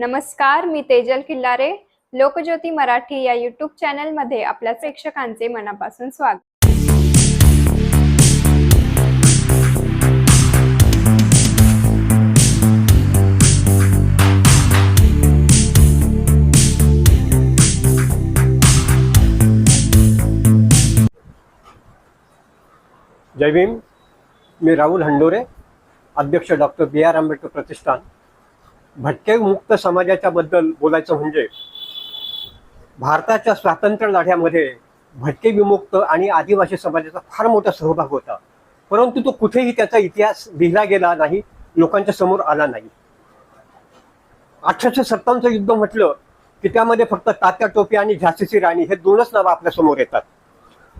नमस्कार मी तेजल किल्लारे. लोकज्योती मराठी या युट्यूब चॅनलमध्ये आपल्या प्रेक्षकांचे मनापासून स्वागत. जय भीम मी राहुल हंडोरे अध्यक्ष डॉक्टर बी आर आंबेडकर प्रतिष्ठान. भटके मुक्त समाजाच्या बद्दल बोलायचं म्हणजे भारताच्या स्वातंत्र्य लढ्यामध्ये भटके विमुक्त आणि आदिवासी समाजाचा फार मोठा सहभाग होता. परंतु तो कुठेही त्याचा इतिहास लिहिला गेला नाही लोकांच्या समोर आला नाही. अठराशे सत्तावन्नचं युद्ध म्हटलं की त्यामध्ये फक्त तात्या टोपी आणि झाशीची राणी हे दोनच नावं आपल्यासमोर येतात.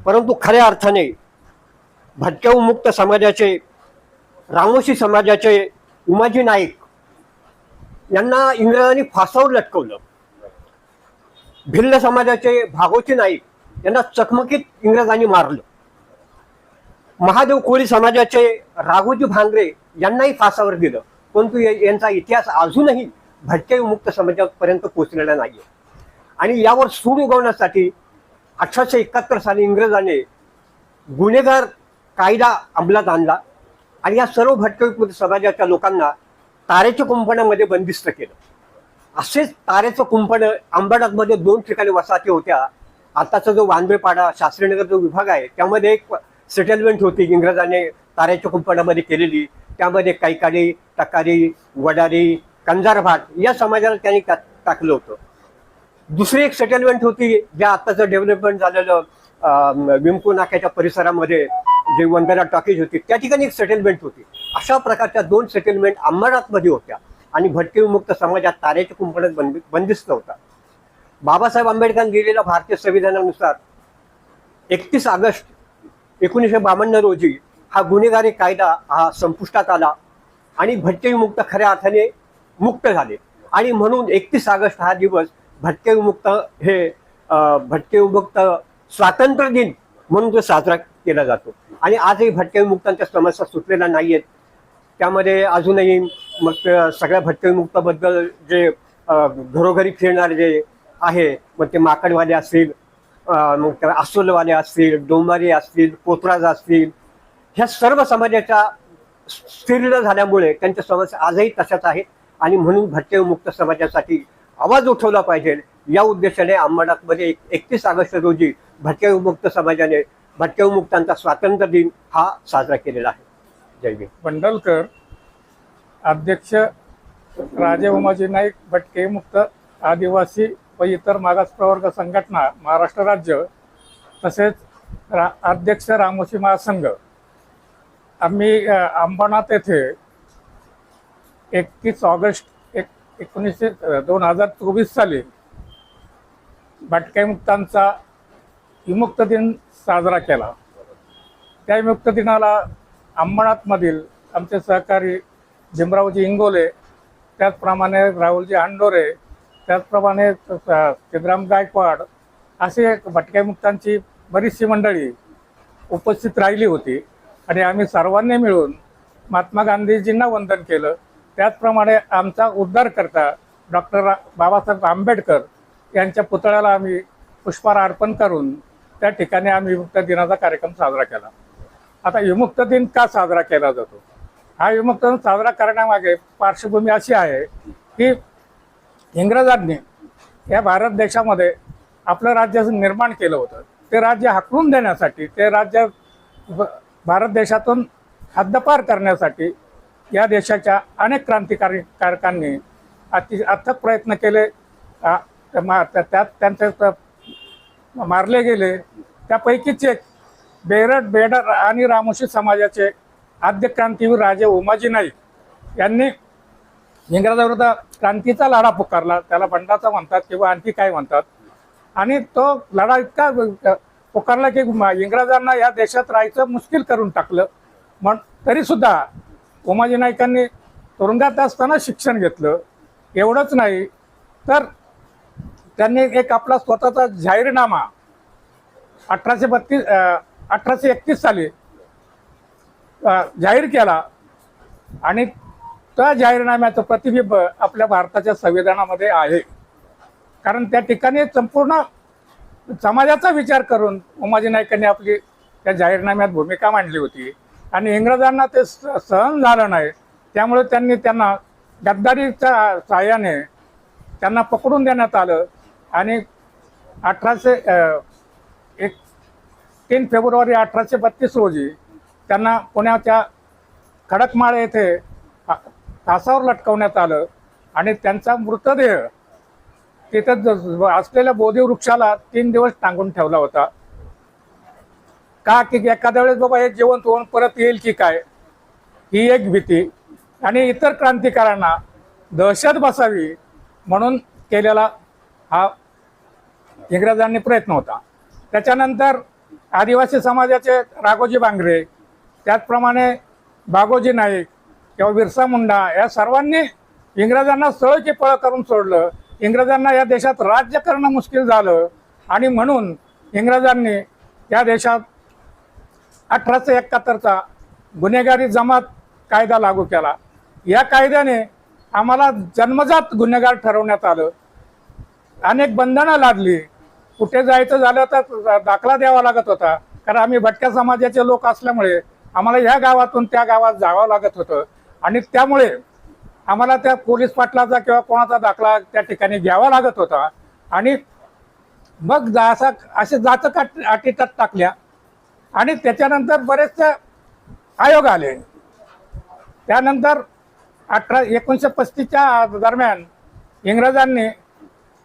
परंतु खऱ्या अर्थाने भटक्या मुक्त समाजाचे रामोशी समाजाचे उमाजी नाईक यांना इंग्रजांनी फासावर लटकवलं. भिल्ल समाजाचे भागोजी नाईक यांना चकमकीत इंग्रजांनी मारलं. महादेव कोळी समाजाचे राघोजी भांगरे यांनाही फासावर दिलं. परंतु यांचा इतिहास अजूनही भटके मुक्त समाजापर्यंत पोहोचलेला नाहीये. आणि यावर सूड उगवण्यासाठी अठराशे एकाहत्तर साली इंग्रजाने गुन्हेगार कायदा अंमलात आणला. आणि या सर्व भटकविकृत समाजाच्या लोकांना तारेच्या कुंपणामध्ये बंदिस्त केलं. असेच तारेचं कुंपण अंबरनाथमध्ये दोन ठिकाणी वसाहती होत्या. आताचा जो वांद्रेपाडा शास्त्रीनगर जो विभाग आहे त्यामध्ये एक सेटलमेंट होती इंग्रजाने तारेच्या कुंपणामध्ये केलेली. त्यामध्ये कैकाडी टकारी वडारी कंजारभाट या समाजाला त्यांनी टाक- टाकलं होतं. दुसरी एक सेटलमेंट होती ज्या आत्ताचं डेव्हलपमेंट झालेलं विमको नाक्याच्या परिसरामध्ये जे वंदना टॉकीज होती त्या ठिकाणी एक सेटलमेंट होती. अशा प्रकारच्या दोन सेटलमेंट अंबरनाथमध्ये होत्या. आणि भटके विमुक्त समाजात ताऱ्याच्या कुंपणात बंद बंदिस्त होता. बाबासाहेब आंबेडकरांनी दिलेल्या भारतीय संविधानानुसार एकतीस ऑगस्ट एकोणीसशे बावन्न रोजी हा गुन्हेगारी कायदा हा संपुष्टात आला आणि भटके विमुक्त खऱ्या अर्थाने मुक्त झाले. आणि म्हणून एकतीस ऑगस्ट हा दिवस भटके विमुक्त हे अं, भटके विमुक्त स्वातंत्र्य दिन म्हणून तो साजरा केला जातो. आणि आजही भटके विमुक्तांच्या समस्या सुटलेल्या नाही आहेत त्यामध्ये अजूनही मग सगळ्या भटकेमुक्ताबद्दल जे घरोघरी फिरणारे जे आहे मग ते माकडवाले असतील मग ते अस्वलवाले असतील डोंबारी असतील कोतराज असतील ह्या सर्व समाजाच्या स्थिर झाल्यामुळे त्यांच्या समस्या आजही तशाच आहेत. आणि म्हणून भटके मुक्त समाजासाठी आवाज उठवला पाहिजे. या उद्देशाने अंबरनाथमध्ये एकतीस ऑगस्ट रोजी भटके मुक्त समाजाने भटके मुक्तांचा स्वातंत्र्य दिन हा साजरा केलेला आहे. जय भीम बंडलकर अध्यक्ष राजे उमाजी नाईक भटके मुक्त आदिवासी व इतर मागास प्रवर्ग संघटना महाराष्ट्र राज्य तसेच रा अध्यक्ष रामोशी महासंघ. आम्ही अंबरनाथ येथे एकतीस ऑगस्ट एक एकोणीसशे दोन हजार चोवीस साली भटके मुक्तांचा विमुक्त दिन साजरा केला. त्या विमुक्त दिनाला अंबरनाथमधील आमचे सहकारी भीमरावजी इंगोले त्याचप्रमाणे राहुलजी हांडोरे त्याचप्रमाणे स- सिद्धराम गायकवाड असे भटक्या मुक्तांची बरीचशी मंडळी उपस्थित राहिली होती. आणि आम्ही सर्वांनी मिळून महात्मा गांधीजींना वंदन केलं. त्याचप्रमाणे आमचा उद्धारकर्ता डॉक्टर बाबासाहेब आंबेडकर यांच्या पुतळ्याला आम्ही पुष्पहार अर्पण करून त्या ठिकाणी आम्ही विमुक्त दिनाचा कार्यक्रम साजरा केला. आता विमुक्त दिन का साजरा केला जातो? हा विमुक्त दिन साजरा करण्यामागे पार्श्वभूमी अशी आहे की इंग्रजांनी या भारत देशामध्ये आपलं राज्य निर्माण केलं होतं. ते राज्य हाकलून देण्यासाठी ते राज्य भारत देशातून हद्दपार करण्यासाठी या देशाच्या अनेक क्रांतिकारी कारकांनी अति अथक प्रयत्न केले. त्या- मा- त्या- त्यात त्यांचे मारले गेले. त्यापैकीच एक बेरड बेडर आणि रामोशी समाजाचे आद्य क्रांतीवीर राजे उमाजी नाईक यांनी इंग्रजाविरुद्ध क्रांतीचा लढा पुकारला. त्याला बंडाचा म्हणतात किंवा आणखी काय म्हणतात. आणि तो लढा इतका पुकारला की इंग्रजांना या देशात राहायचं मुश्किल करून टाकलं. म्हण तरीसुद्धा उमाजी नाईकांनी तुरुंगात असताना शिक्षण घेतलं. एवढंच नाही तर त्यांनी एक आपला स्वतःचा जाहीरनामा अठराशे बत्तीस अठराशे एकतीस साली जाहीर केला. आणि त्या जाहीरनाम्याचं प्रतिबिंब आपल्या भारताच्या संविधानामध्ये आहे. कारण त्या ठिकाणी संपूर्ण समाजाचा विचार करून उमाजी नाईकांनी आपली त्या जाहीरनाम्यात भूमिका मांडली होती. आणि इंग्रजांना ते स- सहन झालं नाही. त्यामुळे त्यांनी त्यांना गद्दारीच्या सहाय्याने त्यांना पकडून देण्यात आलं. आणि अठराशे तीन फेब्रुवारी अठराशे बत्तीस रोजी त्यांना पुण्याच्या खडकमाळ येथे तासावर लटकवण्यात आलं आणि त्यांचा मृतदेह तिथं असलेल्या बोधी वृक्षाला तीन दिवस टांगून ठेवला होता. का की एखाद्या वेळेस बाबा हे जिवंत होऊन परत येईल की काय? ही एक भीती. आणि इतर क्रांतिकारांना दहशत बसावी म्हणून केलेला हा इंग्रजांनी प्रयत्न होता. त्याच्यानंतर आदिवासी समाजाचे राघोजी बांगरे त्याचप्रमाणे बागोजी नाईक किंवा बिरसा मुंडा या सर्वांनी इंग्रजांना सळ की पळ करून सोडलं. इंग्रजांना या देशात राज्य करणं मुश्किल झालं. आणि म्हणून इंग्रजांनी या देशात अठराशे एकाहत्तरचा गुन्हेगारी जमात कायदा लागू केला. या कायद्याने आम्हाला जन्मजात गुन्हेगार ठरवण्यात आलं. अनेक बंधनं लादली. कुठे जायचं झालं तर दाखला द्यावा लागत होता. कारण आम्ही भटक्या समाजाचे लोक असल्यामुळे आम्हाला ह्या गावातून त्या गावात जावं लागत होतं. आणि त्यामुळे आम्हाला त्या पोलीस पाटलाचा किंवा कोणाचा दाखला त्या ठिकाणी घ्यावा लागत होता. आणि मग जासा असे जाचक अटीतात टाकल्या. आणि त्याच्यानंतर बरेचसे आयोग आले. त्यानंतर अठरा एकोणीसशे पस्तीसच्या दरम्यान इंग्रजांनी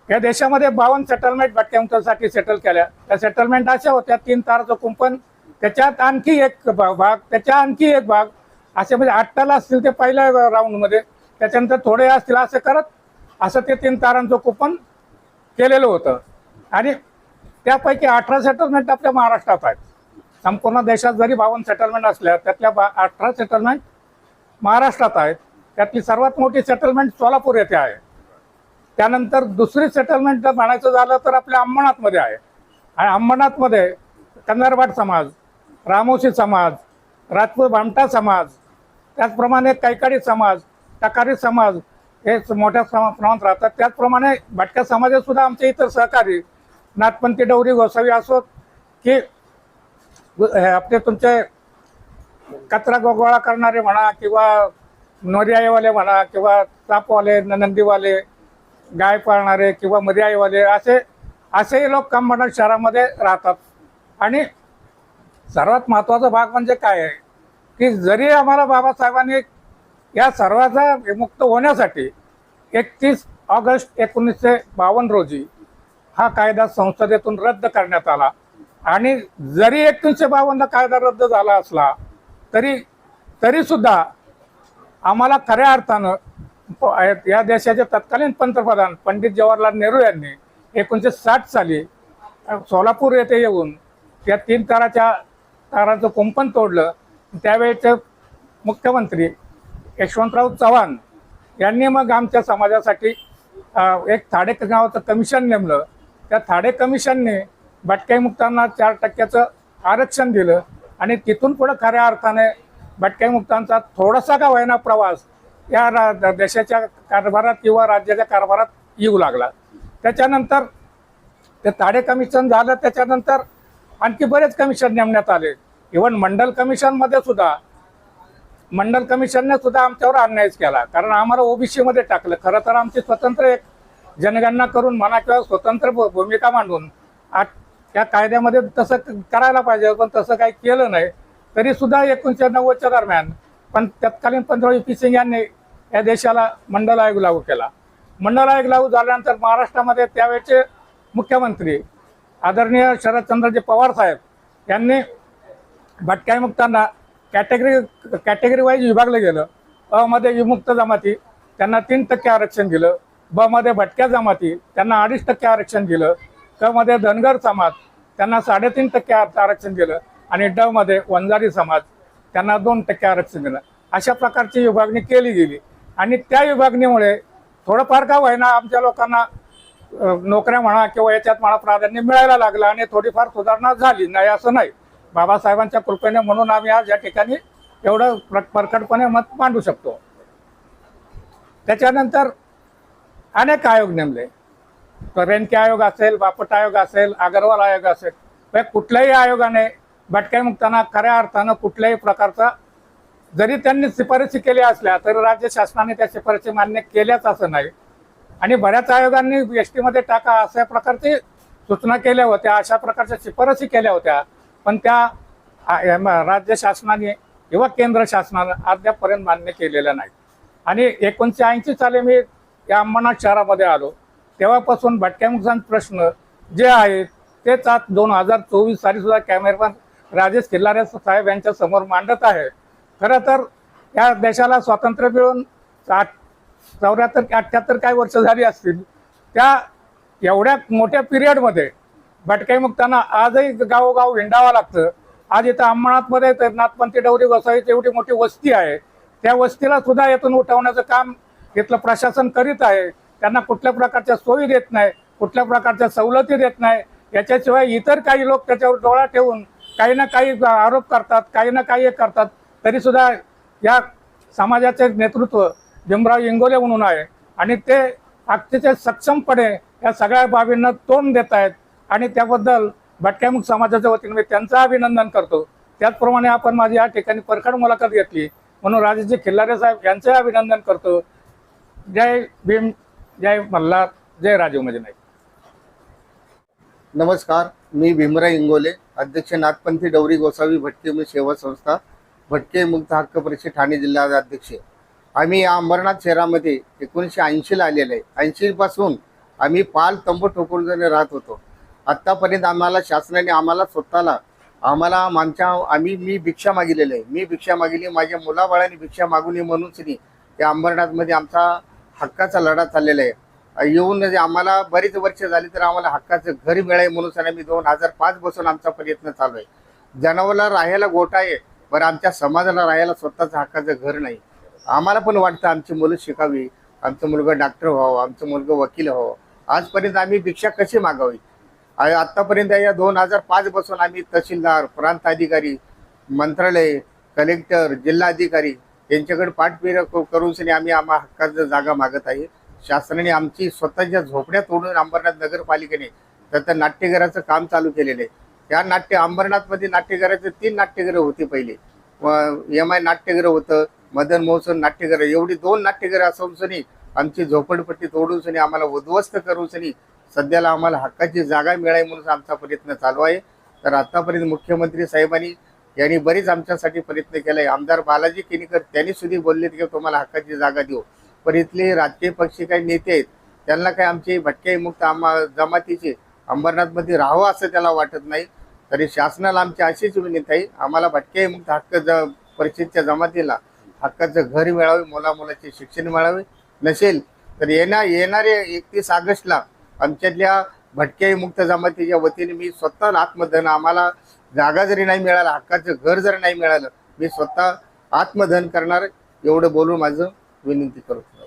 या देशामध्ये बावन्न सेटलमेंट भटक्यांसाठी सेटल केल्या. त्या सेटलमेंट अशा होत्या तीन तारचं कुंपण त्याच्यात आणखी एक भा- भाग त्याच्या आणखी एक भाग असे म्हणजे आठटाला असतील ते पहिल्या राऊंडमध्ये त्याच्यानंतर थोडे असतील असं करत असं ते तीन तारांचं कुपन केलेलं होतं. आणि त्यापैकी अठरा सेटलमेंट आपल्या महाराष्ट्रात आहेत. संपूर्ण देशात जरी बावन्न सेटलमेंट असल्या त्यातल्या बा अठरा सेटलमेंट महाराष्ट्रात आहेत. त्यातली सर्वात मोठी सेटलमेंट सोलापूर येथे आहे. त्यानंतर दुसरी सेटलमेंट जर म्हणायचं झालं तर आपल्या अंबरनाथमध्ये आहे. आणि अंबरनाथमध्ये कंदरबाट समाज रामोशी समाज राजपूत भामटा समाज त्याचप्रमाणे कैकाडी समाज टकारी समाज हे मोठ्या समा प्रमाणात राहतात. त्याचप्रमाणे भटक्या समाजातसुद्धा आमचे इतर सहकारी नाथपंथी डवरी गोसावी असोत की हे आपले तुमचे कचरा गोळा करणारे म्हणा किंवा नोरियाईवाले म्हणा किंवा तापवाले नंदीवाले गाय पाळणारे किंवा मर्याईवाले असे असेही लोक कंबाड शहरामध्ये राहतात. आणि सर्वात महत्त्वाचा भाग म्हणजे काय आहे? की जरी आम्हाला बाबासाहेबांनी या सर्वाचा विमुक्त होण्यासाठी एकतीस ऑगस्ट एकोणीसशे बावन्न रोजी हा कायदा संसदेतून रद्द करण्यात आला. आणि जरी एकोणीसशे बावन्न कायदा रद्द झाला असला तरी तरी सुद्धा आम्हाला खऱ्या अर्थानं हो, या देशाचे तत्कालीन पंतप्रधान पंडित जवाहरलाल नेहरू यांनी एकोणीसशे साठ साली सोलापूर येथे येऊन त्या तीन ताराच्या ताराचं कुंपण तोडलं. त्यावेळेचे मुख्यमंत्री यशवंतराव चव्हाण यांनी मग आमच्या समाजासाठी एक थाडे नावाचं कमिशन नेमलं. त्या थाडे कमिशनने भटक्या मुक्तांना चार टक्क्याचं आरक्षण दिलं आणि तिथून पुढं खऱ्या अर्थाने भटक्या मुक्तांचा थोडासा का होईना प्रवास या देशाच्या कारभारात किंवा राज्याच्या कारभारात येऊ लागला. त्याच्यानंतर ते ताडे कमिशन झालं त्याच्यानंतर आणखी बरेच कमिशन नेमण्यात आले. इवन मंडल कमिशनमध्ये सुद्धा मंडल कमिशनने सुद्धा आमच्यावर अन्यायच केला. कारण आम्हाला ओबीसी मध्ये टाकलं. खरं तर आमची स्वतंत्र एक जनगणना करून म्हणा किंवा स्वतंत्र भूमिका मांडून आ- त्या कायद्यामध्ये तसं करायला पाहिजे पण तसं काही केलं नाही. तरी सुद्धा एकोणीसशे नव्वदच्या दरम्यान पण तत्कालीन पंतप्रधान पी सिंग यांनी या देशाला मंडल आयोग लागू केला. मंडल आयोग लागू झाल्यानंतर महाराष्ट्रामध्ये त्यावेळेचे मुख्यमंत्री आदरणीय शरदचंद्रजी पवार साहेब यांनी भटक्यामुक्तांना कॅटेगरी कॅटेगरी वाईज विभागलं गेलं. अमध्ये मध्ये विमुक्त जमाती त्यांना तीन टक्के आरक्षण दिलं. ब मध्ये भटक्या जमाती त्यांना अडीच टक्के आरक्षण दिलं. क मध्ये धनगर समाज त्यांना साडेतीन टक्के आरक्षण दिलं. आणि ड मध्ये वंजारी समाज त्यांना दोन टक्के आरक्षण दिलं. अशा प्रकारची विभागणी केली गेली. आणि त्या विभागणीमुळे थोडंफार का होईना आमच्या लोकांना नोकऱ्या म्हणा किंवा याच्यात मला प्राधान्य मिळायला लागलं आणि थोडीफार सुधारणा झाली. नाही असं नाही. बाबासाहेबांच्या कृपेने म्हणून आम्ही आज या ठिकाणी एवढं प्र- मत मांडू शकतो. त्याच्यानंतर अनेक आयोग नेमले. रेणके आयोग असेल बापट आयोग असेल अगरवाल आयोग असेल म्हणजे कुठल्याही आयोगाने भटक्यामुक्तांना खऱ्या अर्थानं कुठल्याही प्रकारचा जरी त्यांनी शिफारशी केल्या असल्या तरी राज्य शासनाने त्या शिफारशी मान्य केल्याच असं नाही. आणि बऱ्याच आयोगांनी एस टीमध्ये टाका अशा प्रकारची सूचना केल्या होत्या अशा प्रकारच्या शिफारसी केल्या होत्या. पण त्या राज्य शासनाने किंवा केंद्र शासनानं अद्यापपर्यंत मान्य केलेल्या नाही. आणि एकोणीसशे ऐंशी साली मी या अंबरनाथ शहरामध्ये आलो. तेव्हापासून भटक्यामुक्तांचे प्रश्न जे आहेत तेच आज दोन हजार चोवीस साली सुद्धा कॅमेरामॅन राजेश खिल्लारे साहेब यांच्या समोर मांडत आहे. खरं तर या देशाला स्वातंत्र्य मिळून आठ चौऱ्याहत्तर की अठ्ठ्याहत्तर काही वर्ष झाली असतील त्या एवढ्या मोठ्या पिरियडमध्ये भटकाई मुक्तांना आजही गावोगाव हिंडावं लागतं. आज इथं अंमळनाथमध्ये तर नाथपंथी डवरी वसाईची एवढी मोठी वस्ती आहे. त्या वस्तीला सुद्धा यातून उठवण्याचं काम इथलं प्रशासन करीत आहे. त्यांना कुठल्या प्रकारच्या सोयी देत नाही कुठल्या प्रकारच्या सवलती देत नाही. याच्याशिवाय इतर काही लोक त्याच्यावर डोळा ठेवून काही ना काही आरोप करतात काही ना काही हे करतात. तरी सुद्धा या समाजाचे नेतृत्व भीमराव इंगोले म्हणून आहे. आणि ते अतिशय सक्षमपणे या सगळ्या बाबींना तोंड देत आहेत आणि त्याबद्दल भटक्यामुख समाजाच्या वतीने मी त्यांचं अभिनंदन करतो. त्याचप्रमाणे आपण माझी या ठिकाणी परखड मुलाखत घेतली. म्हणून राजेजी खिल्लारे साहेब यांचंही अभिनंदन करतो. जय भीम जय मल्हार जय राजीव म्हणजे नाईक नमस्कार मी भीमराव इंगोले अध्यक्ष नाथपंथी डवरी गोसावी भटके मी सेवा संस्था भटके मुक्त हक्क परिषद ठाणे जिल्हा अध्यक्ष. आम्ही या अंबरनाथ शहरामध्ये एकोणीसशे ऐंशीला आलेलो आहे. ऐंशीपासून आम्ही पाल तंबू ठोकून राहत होतो. आत्तापर्यंत आम्हाला शासनाने आम्हाला स्वतःला आम्हाला आमच्या आम्ही मी भिक्षा मागितलेली आहे. मी भिक्षा मागितली माझ्या मुलाबाळाने भिक्षा मागू नये म्हणूनच नाही त्या अंबरनाथमध्ये आमचा हक्काचा लढा चाललेला आहे. येऊन आम्हाला बरीच वर्ष झाली तर आम्हाला हक्काचं घर मिळाय म्हणून सर आम्ही दोन हजार पाच पासून आमचा प्रयत्न चालू आहे. जनावरला राहायला गोठा आहे पण आमच्या समाजाला राहायला स्वतःचं हक्काचं घर नाही. आम्हाला पण वाटतं आमची मुलं शिकावी आमचं मुलगा डॉक्टर व्हावं आमचं मुलगा वकील व्हावं. आजपर्यंत आम्ही भिक्षा कशी मागावी? आतापर्यंत या दोन हजार पाच पासून आम्ही तहसीलदार प्रांत अधिकारी मंत्रालय कलेक्टर जिल्हाधिकारी यांच्याकडे पाठपिरा करून आम्ही आम्हा हक्काचं जागा मागत आहे. शासनाने आमची स्वतःच्या झोपड्या तोडून अंबरनाथ नगरपालिकेने त्याचं नाट्यघराचं काम चालू केलेलं. आहे त्या नाट्य अंबरनाथमध्ये नाट्यघराचे तीन नाट्यगृह होते पहिले. एम आय नाट्यगृह होतं मदन मोहसन नाट्यगृह एवढी दोन नाट्यगृह असून सनी आमची झोपडपट्टी तोडून सनी आम्हाला उद्ध्वस्त करून सनी सध्याला आम्हाला हक्काची जागा मिळावी म्हणून आमचा प्रयत्न चालू आहे. तर आतापर्यंत मुख्यमंत्री साहेबांनी यांनी बरीच आमच्यासाठी प्रयत्न केलाय आमदार बालाजी केनीकर त्यांनी सुद्धा बोलले की तुम्हाला हक्काची जागा देऊ. पण इथले राजकीय पक्ष काही नेते आहेत त्यांना काय आमची भटक्याई मुक्त आम्हा जमातीचे अंबरनाथमध्ये राहावं असं त्याला वाटत नाही. तरी शासनाला आमची अशीच विनंती आहे आम्हाला भटक्याई मुक्त हक्क ज परिषदच्या जमातीला हक्काचं घर मिळावे मुला मुलाचे शिक्षण मिळावे नसेल तर येणार येणारे एकतीस ऑगस्टला आमच्यातल्या भटक्याई मुक्त जमातीच्या वतीने मी स्वतः आत्मधन आम्हाला जागा जरी नाही मिळाला हक्काचं घर जर नाही मिळालं मी स्वतः आत्मधन करणार एवढं बोलून माझं विनंती करतो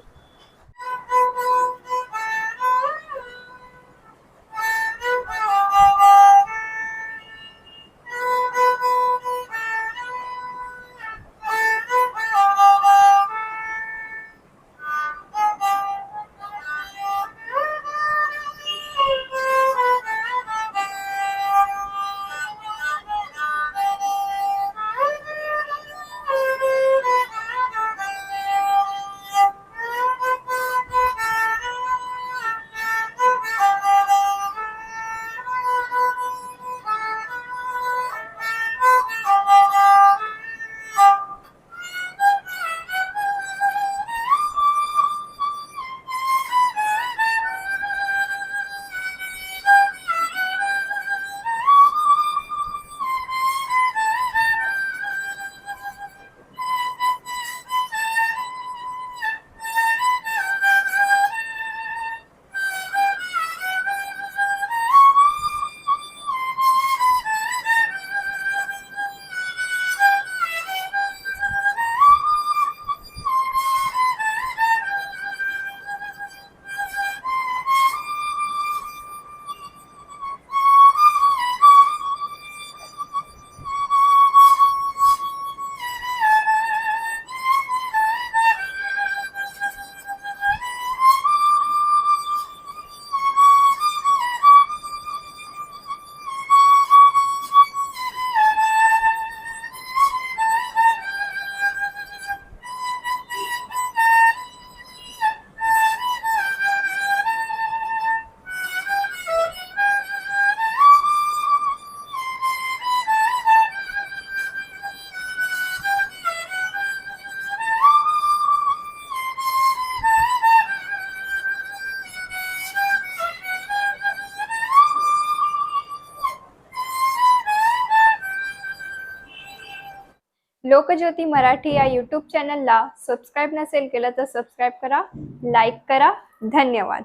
लोकज्योती मराठी या यूट्यूब चॅनलला सबस्क्राईब नसेल केलं तर सबस्क्राईब करा लाईक करा. धन्यवाद.